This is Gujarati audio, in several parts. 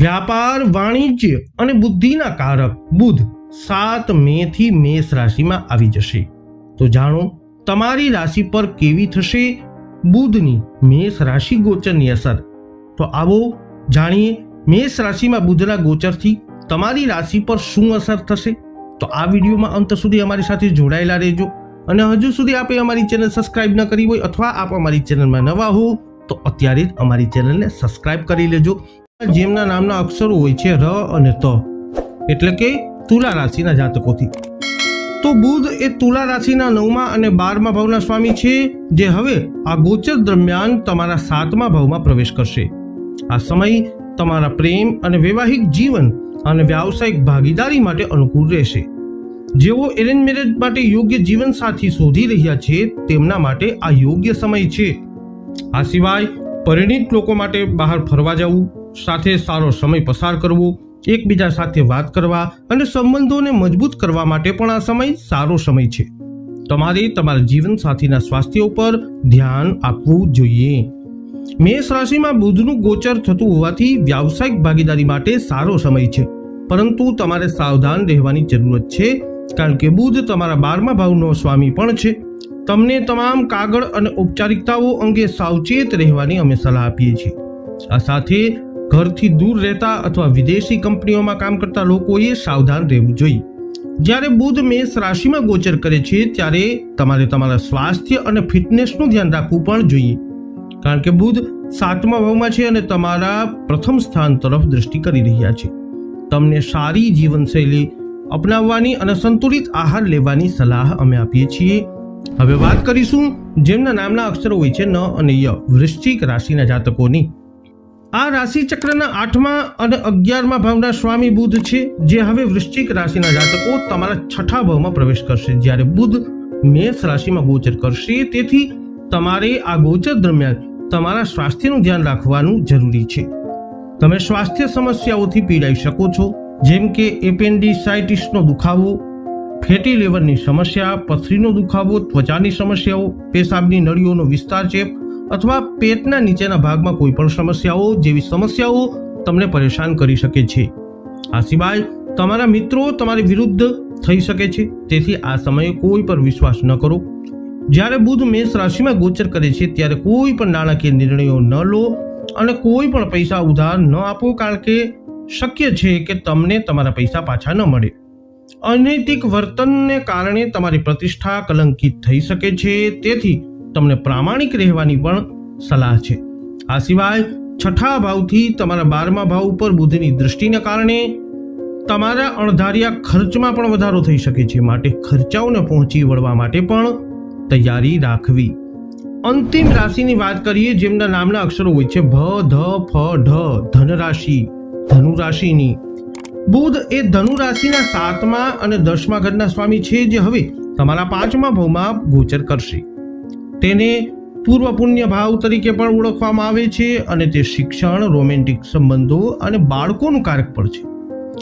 વ્યાપાર, વાણિજ્ય અને બુદ્ધિના કારક બુધ સાત મે થી મેષ રાશિમાં આવી જશે. તો જાણો, તમારી રાશિ પર કેવી થશે? બુધની મેષ રાશિ ગોચરની અસર. તો આવો જાણીએ, મેષ રાશિમાં બુધના ગોચરથી તમારી રાશિ પર શું અસર થશે? તો આ વિડીયોમાં અંત સુધી અમારી સાથે જોડાયેલા રહેજો. અને હજુ સુધી આપે અમારી ચેનલ સબસ્ક્રાઇબ ન કરી હોય અથવા આપ અમારી ચેનલમાં નવા હો, તો અત્યારે જ અમારી ચેનલને સબસ્ક્રાઇબ કરી લેજો. જેમના નામના અક્ષરો હોય છે ર અને ત. એટલે કે તુલા રાશિના જાતકોથી. તો બુધ એ તુલા રાશિના નવમા અને બારમા ભાવના સ્વામી છે, જે હવે આ ગોચર દરમિયાન તમારા સાતમા ભાવમાં પ્રવેશ કરશે. આ સમય તમારા પ્રેમ અને વૈવાહિક જીવન અને વ્યાવસાયિક ભાગીદારી માટે અનુકૂળ રહેશે. જેઓ એરેન્જ મેરેજ માટે યોગ્ય જીવન સાથી શોધી રહ્યા છે, તેમના માટે આ યોગ્ય સમય છે. આ સિવાય પરિણીત લોકો માટે બહાર ફરવા જવું, સાથે સારો સમય પસાર કરવો, એકબીજા સાથે વાત કરવા અને સંબંધોને મજબૂત કરવા માટે પણ આ સમય સારો સમય છે. તમારે તમારા જીવનસાથીના સ્વાસ્થ્ય ઉપર ધ્યાન આપવું જોઈએ. મેષ રાશિમાં બુધનું ગોચર થતું હોવાથી વ્યાવસાયિક ભાગીદારી માટે સારો સમય છે. પરંતુ તમારે સાવધાન રહેવાની જરૂરત છે, કારણ કે બુધ તમારા બારમા ભાવનો સ્વામી પણ છે. તમને તમામ કાગળ અને ઔપચારિકતાઓ અંગે સાવચેત રહેવાની અમે સલાહ આપીએ છીએ. આ સાથે ઘરથી દૂર રહેતા અથવા વિદેશી કંપનીઓમાં કામ કરતા લોકોએ સાવધાન રહેવું જોઈએ. જ્યારે બુધ મેષ રાશિમાં ગોચર કરે છે, ત્યારે તમારે તમારા સ્વાસ્થ્ય અને ફિટનેસનું ધ્યાન રાખવું પણ જોઈએ. કારણ કે બુધ સાતમા ભાવમાં છે અને તમારા પ્રથમ સ્થાન તરફ દ્રષ્ટિ કરી રહ્યા છે. તમને સારી જીવનશૈલી અપનાવવાની અને સંતુલિત આહાર લેવાની સલાહ અમે આપીએ છીએ. હવે વાત કરીશું જેમના નામના અક્ષરો હોય છે ન અને ય, વૃશ્ચિક રાશિના જાતકોની. આ રાશિ ચક્રના આઠમા અને અગિયારમા ભાવના સ્વામી બુધ છે, જે હવે વૃશ્ચિક રાશિના જાતકો તમારા છઠ્ઠા ભાવમાં પ્રવેશ કરશે. જ્યારે બુધ મેષ રાશિમાં ગોચર કરશે, તેથી તમારે આ ગોચર દરમિયાન તમારા સ્વાસ્થ્યનું ધ્યાન રાખવાનું જરૂરી છે. તમે સ્વાસ્થ્ય સમસ્યાઓથી પીડાઈ શકો છો, જેમ કે એપેન્ડિસાઇટિસનો દુખાવો ફેટી લેવરની સમસ્યા, પથરીનો દુખાવો, ત્વચાની સમસ્યાઓ, પેશાબની નળીઓનો વિસ્તાર ચેપ અથવા પેટના નીચેના ભાગમાં કોઈ પણ સમસ્યાઓ જેવી સમસ્યાઓ તમને પરેશાન કરી શકે છે. આ સિવાય તમારા મિત્રો તમારી વિરુદ્ધ થઈ શકે છે. તેથી આ સમયે કોઈ પર વિશ્વાસ ન કરો. જ્યારે બુધ મેષ રાશિમાં ગોચર કરે છે, ત્યારે કોઈ પણ નાણાકીય નિર્ણયો ન લો અને કોઈ પણ પૈસા ઉધાર ન આપો, કારણ કે શક્ય છે કે તમને તમારા પૈસા પાછા ન મળે. અનૈતિક વર્તનને કારણે તમારી પ્રતિષ્ઠા કલંકિત થઈ શકે છે, તેથી તમને પ્રામાણિક રહેવાની પણ સલાહ છે. આ સિવાય છઠ્ઠા ભાવથી તમારા બારમા ભાવ ઉપર બુધની દૃષ્ટિને કારણે તમારા અણધાર્યા ખર્ચમાં પણ વધારો થઈ શકે છે, માટે ખર્ચાઓને પહોંચી વળવા માટે પણ તૈયારી રાખવી. અંતિમ રાશિની વાત કરીએ, જેમના નામના અક્ષરો હોય છે, ભ, ધ, ફ, ઢ ધન રાશિ ધનુ રાશિની બુધ એ ધનુ રાશિના સાતમા અને દસમા ઘરના સ્વામી છે જે હવે તમારા પાંચમા ભાવમાં ગોચર કરશે. તેને પૂર્વ પુણ્ય ભાવ તરીકે પણ ઓળખવામાં આવે છે અને તે શિક્ષણ, રોમેન્ટિક સંબંધો અને બાળકોનું કારક પણ છે.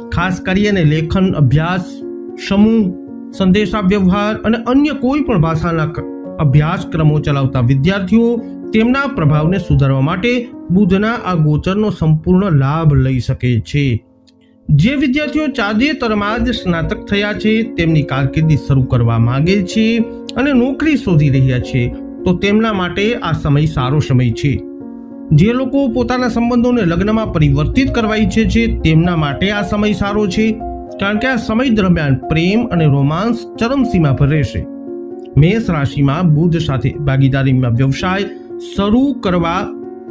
ખાસ કરીને લેખન, અભ્યાસ, સમૂહ સંદેશા વ્યવહાર અને અન્ય કોઈ પણ ભાષાના અભ્યાસક્રમો ચલાવતા વિદ્યાર્થીઓ તેમના પ્રભાવને સુધારવા માટે બુધના આ ગોચરનો સંપૂર્ણ લાભ લઈ શકે છે. જે વિદ્યાર્થીઓ તાજેતરમાં જ સ્નાતક થયા છે, તેમની કારકિર્દી શરૂ કરવા માંગે છે અને નોકરી શોધી રહ્યા છે, તો તેમના માટે આ સમય સારો સમય છે. જે લોકો પોતાના સંબંધોને લગ્નમાં પરિવર્તિત કરવા ઈચ્છે છે, તેમના માટે આ સમય સારો છે, કારણ કે આ સમય દરમિયાન પ્રેમ અને રોમાન્સ ચરમસીમા પર રહેશે. મેષ રાશિમાં બુધ સાથે ભાગીદારીમાં વ્યવસાય શરૂ કરવા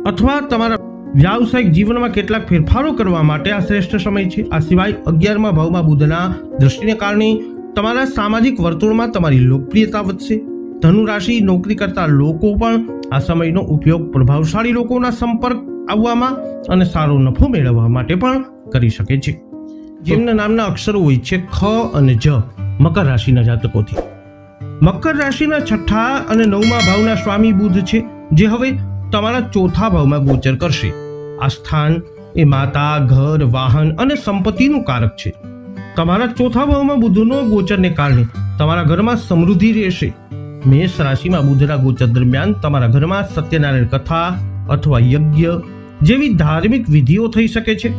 અથવા તમારા વ્યાવસાયિક જીવનમાં કેટલાક ફેરફારો કરવા માટે આ શ્રેષ્ઠ સમય છે. આ સિવાય અગિયારમા ભાવમાં બુધના દ્રષ્ટિને કારણે તમારા સામાજિક વર્તુળમાં તમારી લોકપ્રિયતા વધશે. ધનુ રાશિ નોકરી કરતા લોકો પણ આ સમયનો ઉપયોગ પ્રભાવશાળી લોકોના સંપર્ક આવવામાં અને સારો નફો મેળવવા માટે પણ કરી શકે છે. જેમના નામના અક્ષરો હોય છે ખ અને જ મકર રાશિના જાતકોથી. મકર રાશિના છઠ્ઠા અને નવમા ભાવના સ્વામી બુધ છે. જે હવે તમારા ચોથા ભાવમાં ગોચર કરશે. આ સ્થાન એ માતા, ઘર, વાહન અને સંપત્તિનું કારક છે. તમારા ચોથા ભાવમાં બુધનો ગોચરને કારણે તમારા ઘરમાં સમૃદ્ધિ રહેશે. મેષ રાશિમાં બુધના ગોચર દરમિયાન તમારા ઘરમાં સત્યનારાયણ કથા અથવા યજ્ઞ જેવી ધાર્મિક વિધિઓ થઈ શકે છે.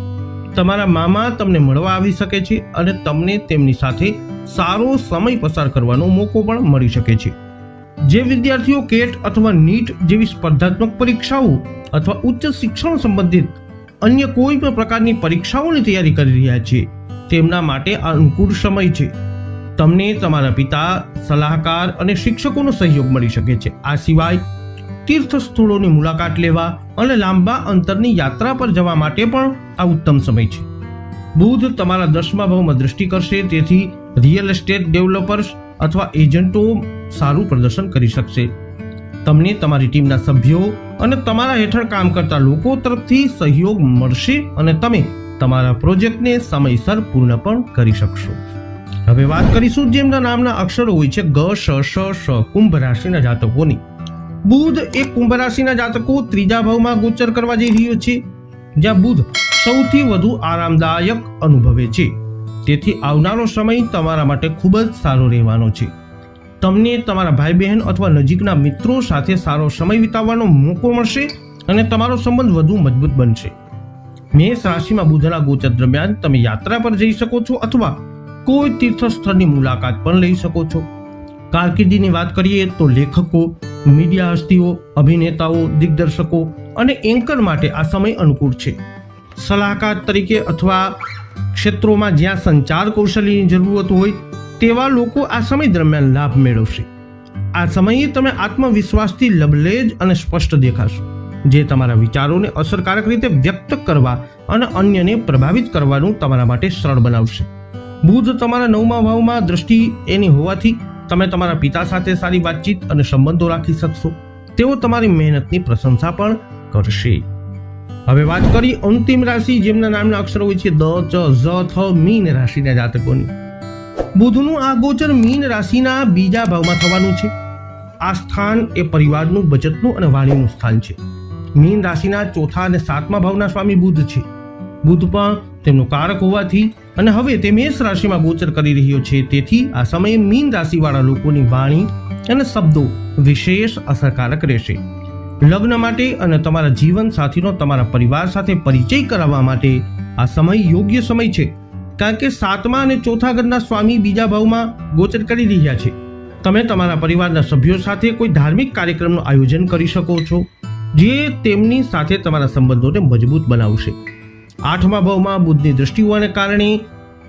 તમારા મામા તમને મળવા આવી શકે છે અને તમને તેમની સાથે સારો સમય પસાર કરવાનો મોકો પણ મળી શકે છે. જે વિદ્યાર્થીઓ કેટ અથવા નીટ જેવી સ્પર્ધાત્મક પરીક્ષાઓ અથવા ઉચ્ચ શિક્ષણ સંબંધિત અન્ય કોઈ પણ પ્રકારની પરીક્ષાઓની તૈયારી કરી રહ્યા છે, તેમના માટે આ અનુકૂળ સમય છે. તમને તમારા પિતા, સલાહકાર અને શિક્ષકોનો સહયોગ મળી શકે છે. આ સિવાય તીર્થ સ્થળોની મુલાકાત લેવા અને લાંબા અંતરની યાત્રા પર જવા માટે પણ આ ઉત્તમ સમય છે. બુધ તમારા દસમા ભાવમાં દ્રષ્ટિ કરશે, તેથી રિયલ એસ્ટેટ ડેવલપર્સ અથવા એજન્ટો સારું પ્રદર્શન કરી શકશે. તમને તમારી ટીમના સભ્યો અને તમારા હેઠળ કામ કરતા લોકો તરફથી સહયોગ મળશે અને તમે તમારા પ્રોજેક્ટને સમયસર પૂર્ણ પણ કરી શકશો. હવે વાત કરીશું જેમના નામના અક્ષરો હોય છે ગ, શ શ શ, કુંભ રાશિના જાતકોની. બુધ એ કુંભ રાશિના જાતકો ત્રીજા ભાવમાં ગોચર કરવા જઈ રહ્યો છે, જ્યાં બુધ સૌથી વધુ આરામદાયક અનુભવે છે. તેથી આવનારો સમય તમારા માટે ખૂબ જ સારો રહેવાનો છે. તમને તમારા ભાઈ બહેન અથવા નજીકના મિત્રો સાથે સારો સમય વિતાવવાનો મોકો મળશે અને તમારો સંબંધ વધુ મજબૂત બનશે. મેષ રાશિમાં બુધના ગોચર દરમિયાન તમે યાત્રા પર જઈ શકો છો અથવા કોઈ તીર્થસ્થળની મુલાકાત પણ લઈ શકો છો. કારકિર્દીની વાત કરીએ તો લેખકો, મીડિયા હસ્તીઓ, અભિનેતાઓ, દિગ્દર્શકો અને એન્કર માટે આ સમય અનુકૂળ છે. સલાહકાર તરીકે અથવા ક્ષેત્રોમાં જ્યાં સંચાર કૌશલ્યની જરૂરત હોય તેવા લોકો આ સમય દરમિયાન લાભ મેળવશે. આ સમયે તમે આત્મવિશ્વાસથી લબલેજ અને સ્પષ્ટ દેખાશો, જે તમારા વિચારોને અસરકારક રીતે વ્યક્ત કરવા અને અન્યને પ્રભાવિત કરવાનું તમારા માટે સરળ બનાવશે. બુધ તમારા નવમા ભાવમાં દ્રષ્ટિ એની હોવાથી તમે તમારા પિતા સાથે સારી વાતચીત અને સંબંધો રાખી શકશો. તેઓ તમારી મહેનતની પ્રશંસા પણ કરશે. હવે વાત કરી અંતિમ રાશિ, જેમના નામના અક્ષરો હોય છે દ, ચ, ઝ, થ, મીન રાશિના જાતકોની. બુધનું આ ગોચર મીન રાશિના બીજા ભાવમાં થવાનું છે. આ સ્થાન એ પરિવારનું, બચતનું અને વાણીનું સ્થાન છે. મીન રાશિના ચોથા અને સાતમા ભાવના સ્વામી બુધ છે. બુધ પણ તેમનો કારક હોવાથી અને હવે તે મેષ રાશિમાં ગોચર કરી રહ્યો છે. તેથી આ સમયે મીન રાશિવાળા લોકોની વાણી અને શબ્દો વિશેષ અસરકારક રહેશે. લગ્ન માટે અને તમારા જીવન સાથીનો, તમારા પરિવાર સાથે પરિચય કરાવવા માટે આ સમય યોગ્ય સમય છે. કારણ કે સાતમા અને ચોથા ઘરના સ્વામી બીજા ભાવમાં ગોચર કરી રહ્યા છે. તમે તમારા પરિવારના સભ્યો સાથે કોઈ ધાર્મિક કાર્યક્રમનું આયોજન કરી શકો છો, જે તેમની સાથે તમારા સંબંધોને મજબૂત બનાવશે. આઠમા ભાવમાં બુદ્ધની દ્રષ્ટિ હોવાને કારણે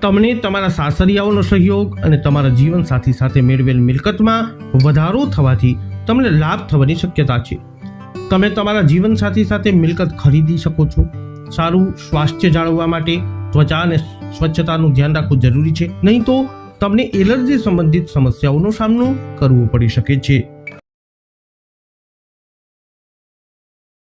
તમને તમારા સાસરિયાઓનો સહયોગ અને તમારા જીવન સાથી સાથે મેળવેલ મિલકતમાં વધારો થવાથી તમને લાભ થવાની શક્યતા છે. તમે તમારા જીવન સાથી સાથે મિલકત ખરીદી શકો છો. સારું સ્વાસ્થ્ય જાળવવા માટે ત્વચા અને સ્વચ્છતાનું ધ્યાન રાખવું જરૂરી છે. નહીં તો તમને એલર્જી સંબંધિત સમસ્યાઓનો સામનો કરવો પડી શકે છે.